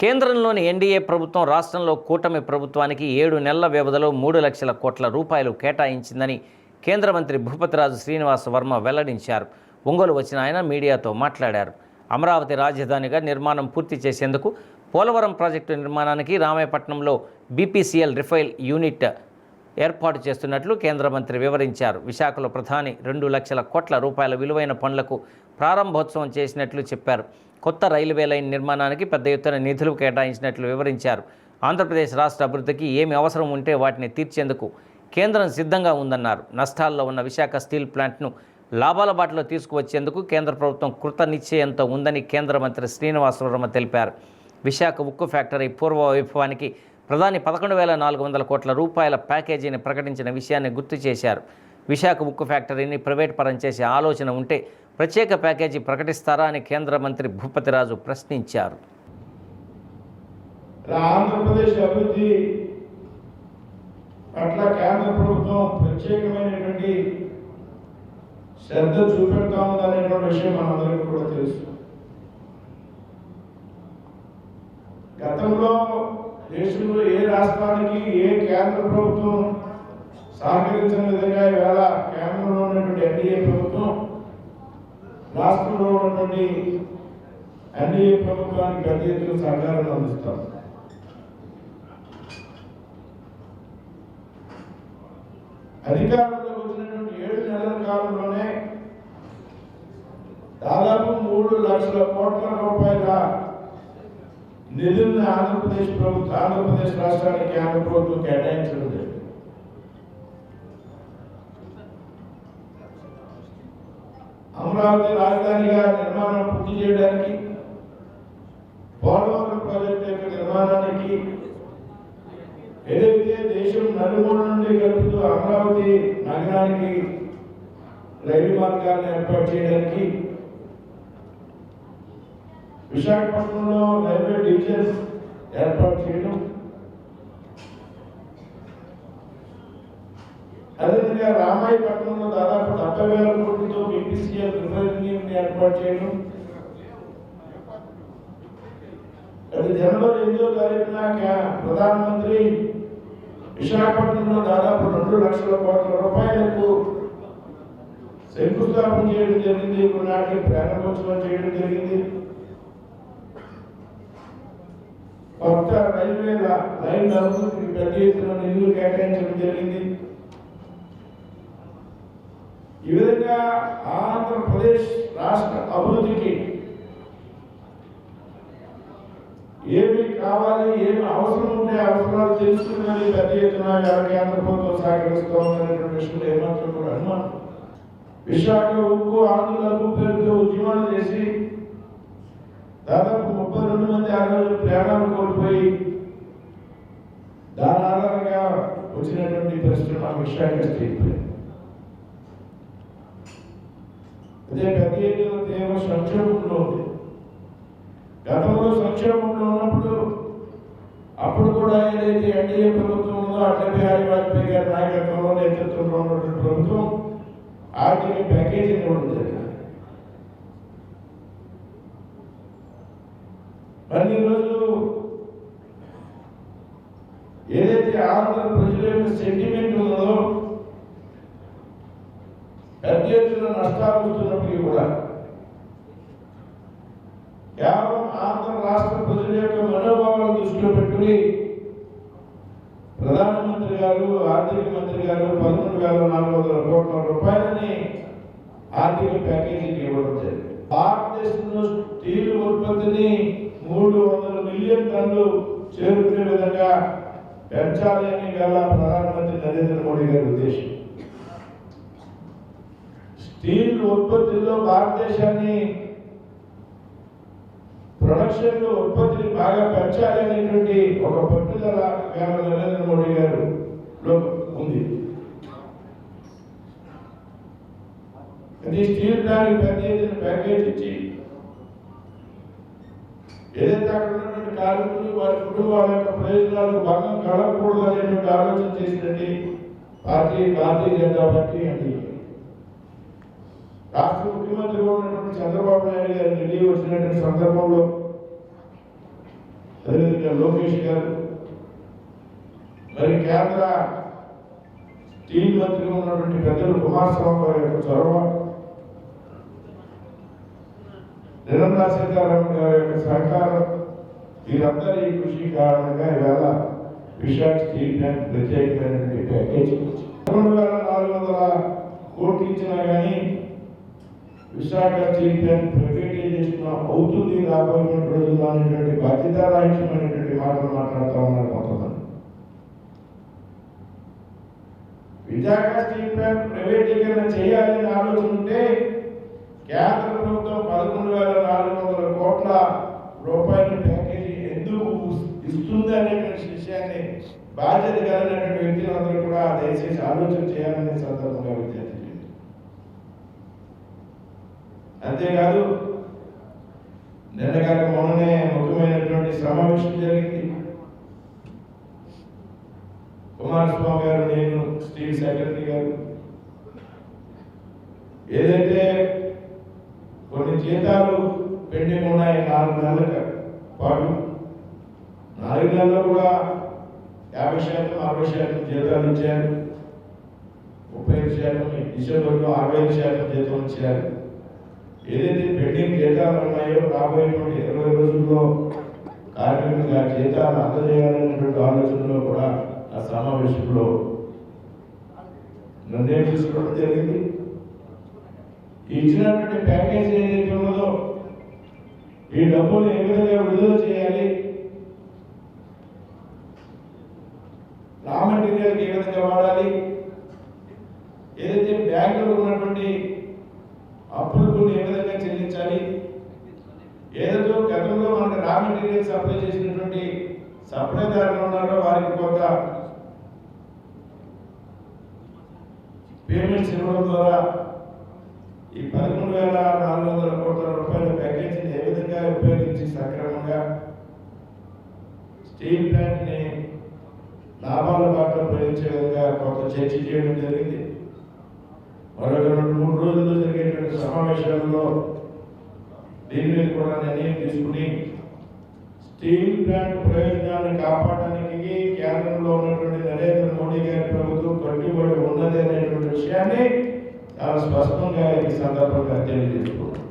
కేంద్రంలోని ఎన్డీఏ ప్రభుత్వం రాష్ట్రంలో కూటమి ప్రభుత్వానికి ఏడు నెలల వ్యవధిలో మూడు లక్షల కోట్ల రూపాయలు కేటాయించిందని కేంద్ర మంత్రి భూపతిరాజు శ్రీనివాస వర్మ వెల్లడించారు. ఒంగోలు వచ్చిన ఆయన మీడియాతో మాట్లాడారు. అమరావతి రాజధానిగా నిర్మాణం పూర్తి చేసేందుకు పోలవరం ప్రాజెక్టు నిర్మాణానికి రామాయపట్నంలో బీపీసీఎల్ రిఫైల్ యూనిట్ ఏర్పాటు చేస్తున్నట్లు కేంద్ర మంత్రి వివరించారు. విశాఖలో ప్రధాని రెండు లక్షల కోట్ల రూపాయల విలువైన పనులకు ప్రారంభోత్సవం చేసినట్లు చెప్పారు. కొత్త రైల్వే లైన్ నిర్మాణానికి పెద్ద ఎత్తున నిధులు కేటాయించినట్లు వివరించారు. ఆంధ్రప్రదేశ్ రాష్ట్ర అభివృద్ధికి ఏమి అవసరం ఉంటే వాటిని తీర్చేందుకు కేంద్రం సిద్ధంగా ఉందన్నారు. నష్టాల్లో ఉన్న విశాఖ స్టీల్ ప్లాంట్ను లాభాల బాటలో తీసుకువచ్చేందుకు కేంద్ర ప్రభుత్వం కృత నిశ్చయంతో ఉందని కేంద్ర మంత్రి శ్రీనివాస వర్మ తెలిపారు. విశాఖ ఉక్కు ఫ్యాక్టరీ పూర్వ వైభవానికి ప్రధాని పదకొండు వేల నాలుగు వందల కోట్ల రూపాయల ప్యాకేజీని ప్రకటించిన విషయాన్ని గుర్తు చేశారు. విశాఖ ఉక్కు ఫ్యాక్టరీని ప్రైవేట్ పరం చేసే ఆలోచన ఉంటే ప్రత్యేక ప్యాకేజీ ప్రకటిస్తారా అని కేంద్ర మంత్రి భూపతిరాజు ప్రశ్నించారు. ఆంధ్రప్రదేశ్ అభివృద్ధి పట్ల కేంద్ర ప్రభుత్వం ప్రత్యేకమైనటువంటి శ్రద్ధ చూపెడతా ఉందనేటువంటి విషయం మనందరికీ కూడా తెలుసు. గతంలో దేశంలో ఏ రాష్ట్రానికి ఏ కేంద్ర ప్రభుత్వం సహకరించిన విధంగా ఈవేళ కేంద్రంలో ఉన్నటువంటి ఎన్డీఏ ప్రభుత్వం రాష్ట్రంలో ఉన్నటువంటి ఎన్డీఏ ప్రభుత్వానికి పెద్ద ఎత్తున సహకారం అందిస్తాం. అధికారంలో వచ్చినటువంటి ఏడు నెలల కాలంలోనే దాదాపు మూడు లక్షల కోట్ల రూపాయల నిధులను ఆంధ్రప్రదేశ్ ప్రభుత్వం ఆంధ్రప్రదేశ్ రాష్ట్రానికి కేంద్ర ప్రభుత్వం కేటాయించడం అమరావతి రాజధానిగా నిర్మాణం పూర్తి చేయడానికి పోలవరం ప్రాజెక్టు యొక్క నిర్మాణానికి ఏదైతే దేశం నలుమూల నుండి కలుపుతూ అమరావతి నగరానికి రైలు మార్గాన్ని ఏర్పాటు చేయడానికి విశాఖపట్నంలో రైల్వే డివిజన్స్ ఏర్పాటు చేయడం అదేవిధంగా రామాయపట్నంలో దాదాపు డెబ్బై వేల కోట్లు ఏర్పాటు చేయడం? అది జనవరి ఎనిమిదో తారీఖున ప్రధానమంత్రి విశాఖపట్నంలో దాదాపు రెండు లక్షల కోట్ల రూపాయలకు శంకుస్థాపన చేయడం జరిగింది. కొన్నాటికి ప్రారంభోత్సవం చేయడం జరిగింది. కొత్త రైల్వే ల- లైన్ అభివృద్ధికి పెద్ద ఎత్తున నిధులు కేటాయించడం జరిగింది. ఈ విధంగా ఆంధ్రప్రదేశ్ రాష్ట్ర అభివృద్ధికి ఏమి కావాలి ఏమి అవసరం ఉంటే అవసరాలు తెలుసుకుని పెద్ద ఎత్తున ఎవరి కేంద్ర ప్రభుత్వం సహకరిస్తూ ఉందనేటువంటి విషయంలో ఏమాత్రం కూడా అనుమానం. విశాఖ ఉక్కు ఆంధ్రులకు పేరుతో ఉద్యమాలు చేసి దాదాపు ముప్పై రెండు మంది ఆ రోజు ప్రాణాలు కోల్పోయి దాని ఆధారంగా వచ్చినటువంటి పరిశ్రమ విశాఖ స్టీల్ ప్లాంట్ అదే గత ఎత్తున తీవ్ర సంక్షోభంలో ఉంది. గతంలో సంక్షేమంలో ఉన్నప్పుడు అప్పుడు కూడా ఏదైతే ఎన్డీఏ ప్రభుత్వం ఉందో అటల్ బిహారీ వాజ్పేయి గారి నాయకత్వంలో నేతృత్వంలో ఉన్నటువంటి ప్రభుత్వం ఆర్థిక ప్యాకేజీ ఇవ్వడం జరిగింది. మరి ఈరోజు ఏదైతే ఆంధ్ర ప్రజల యొక్క సెంటిమెంట్ ఉందో పెద్ద ఎత్తున నష్టాలు వస్తున్నప్పటికీ కూడా. కేవలం ఆంధ్ర రాష్ట్ర ప్రజల యొక్క మనోభావాలను దృష్టిలో పెట్టుకుని ప్రధానమంత్రి గారు ఆర్థిక మంత్రి గారు పదకొండు వేల నాలుగు వందల కోట్ల రూపాయలని ఆర్థిక ప్యాకేజీకి ఇవ్వడం జరిగింది. భారతదేశంలో స్టీల్ ఉత్పత్తిని మూడు వందల మిలియన్ టన్నులు చేరుకునే విధంగా పెంచాలి అని వేళ ప్రధానమంత్రి నరేంద్ర మోడీ గారి ఉద్దేశం. స్టీల్ ఉత్పత్తిలో భారతదేశాన్ని ప్రొడక్షన్ ఉత్పత్తిని బాగా పెంచాలి అనేటువంటి ఒక పట్టుదల వేళ నరేంద్ర మోడీ గారు ఉంది. అది స్టీల్ ప్లాంట్ పెద్ద ఎత్తున ప్యాకేజ్ ఇచ్చి ఏదైతే అక్కడ ఉన్నటువంటి కార్మికులు వారి కుటుంబాల యొక్క ప్రయోజనాలు భంగం కలగకూడదు అనేటువంటి ఆలోచన చేసినట్టు పార్టీ భారతీయ జనతా పార్టీ అంటే రాష్ట్ర ముఖ్యమంత్రిగా ఉన్నటువంటి చంద్రబాబు నాయుడు గారు ఢిల్లీ వచ్చినటువంటి సందర్భంలో అదేవిధంగా లోకేష్ గారు మరి కేంద్ర స్టీల్ మంత్రిగా ఉన్నటువంటి పెద్దలు కుమారస్వామి గారి యొక్క చొరవ నిర్మలా సీతారామన్ గారి యొక్క సహకారం వీరందరి కృషి కారణంగా ఇవాళ విశాఖ స్టీల్ ప్లాంట్ ప్రత్యేకమైనటువంటి ప్యాకేజ్. రెండు వేల నాలుగు వందల కోట్లు ఇచ్చినా కానీ విశాఖ స్టీల్ ప్లాంట్ ప్రైవేటైజేషన్ అవుతుంది రాబోయే రోజుల్లో అనేటువంటి బాధ్యత రాహిత్యమైనటువంటి మాటలు మాట్లాడుతూ ఉన్నారు కొంతమంది. విశాఖ స్టీల్ ప్లాంట్ ప్రైవేటీకరణ చేయాలని ఆలోచన ఉంటే కేంద్ర ప్రభుత్వం పదకొండు వేల నాలుగు వందల కోట్ల రూపాయల ప్యాకేజీ ఎందుకు ఇస్తుంది అనేటువంటి విషయాన్ని బాధ్యత కలిగినటువంటి వ్యక్తులందరూ కూడా దయచేసి ఆలోచన చేయాలనే సందర్భంగా విద్యార్థి అంతేకాదు నిన్నగాక మొన్ననే ముఖ్యమైనటువంటి సమావేశం జరిగింది. కుమారస్వామి గారు నేను స్టీల్ సెక్రటరీ గారు. ఏదైతే కొన్ని జీతాలు పెండింగ్ ఉన్నాయి నాలుగు నెలల పాటు నాలుగు నెలలు కూడా యాభై శాతం అరవై శాతం జీతాలు ఇచ్చారు. ముప్పై ఐదు శాతం డిసెంబర్లో అరవై ఐదు శాతం జీతం ఇచ్చారు. ఏదైతే పెండింగ్ జీతాలు ఉన్నాయో రాబోయేటువంటి ఇరవై రోజుల్లో కార్మికులకు ఆ జీతాలు అందజేయాలనేటువంటి ఆలోచనలో కూడా ఆ సమావేశంలో నిర్ణయం తీసుకోవడం జరిగింది. ఇచ్చినటువంటి ప్యాకేజ్ ఏదైతే ఉన్నదో ఈ డబ్బులు ఏ విధంగా విడుదల చేయాలి. రా మెటీరియల్కి ఏ విధంగా వాడాలి? ఏదైతే బ్యాంకులో ఉన్నటువంటి అప్పులు ఏ విధంగా చెల్లించాలి? ఏదో గతంలో మనకు రా మెటీరియల్ సప్లై చేసినటువంటి సప్లైదారులు ఉన్నారో వారికి కొంత పేమెంట్స్ ఇవ్వడం ద్వారా ఈ పదకొండు వేల నాలుగు వందల కోట్ల రూపాయల ప్యాకేజీని ఏ విధంగా ఉపయోగించి సక్రమంగా స్టీల్ ప్లాంట్ని లాభాల బాటలో ప్రయోగించే విధంగా కొంత చర్చ చేయడం జరిగింది. మరొక రెండు మూడు రోజుల్లో జరిగేటువంటి సమావేశాల్లో దీని మీద కూడా నిర్ణయం తీసుకుని స్టీల్ ప్లాంట్ ప్రయోజనాన్ని కాపాడడానికి కేంద్రంలో ఉన్నటువంటి నరేంద్ర మోడీ గారి ప్రభుత్వం కట్టుబడి ఉన్నది అనేటువంటి విషయాన్ని చాలా స్పష్టంగా ఈ సందర్భంగా తెలియజేసుకున్నాం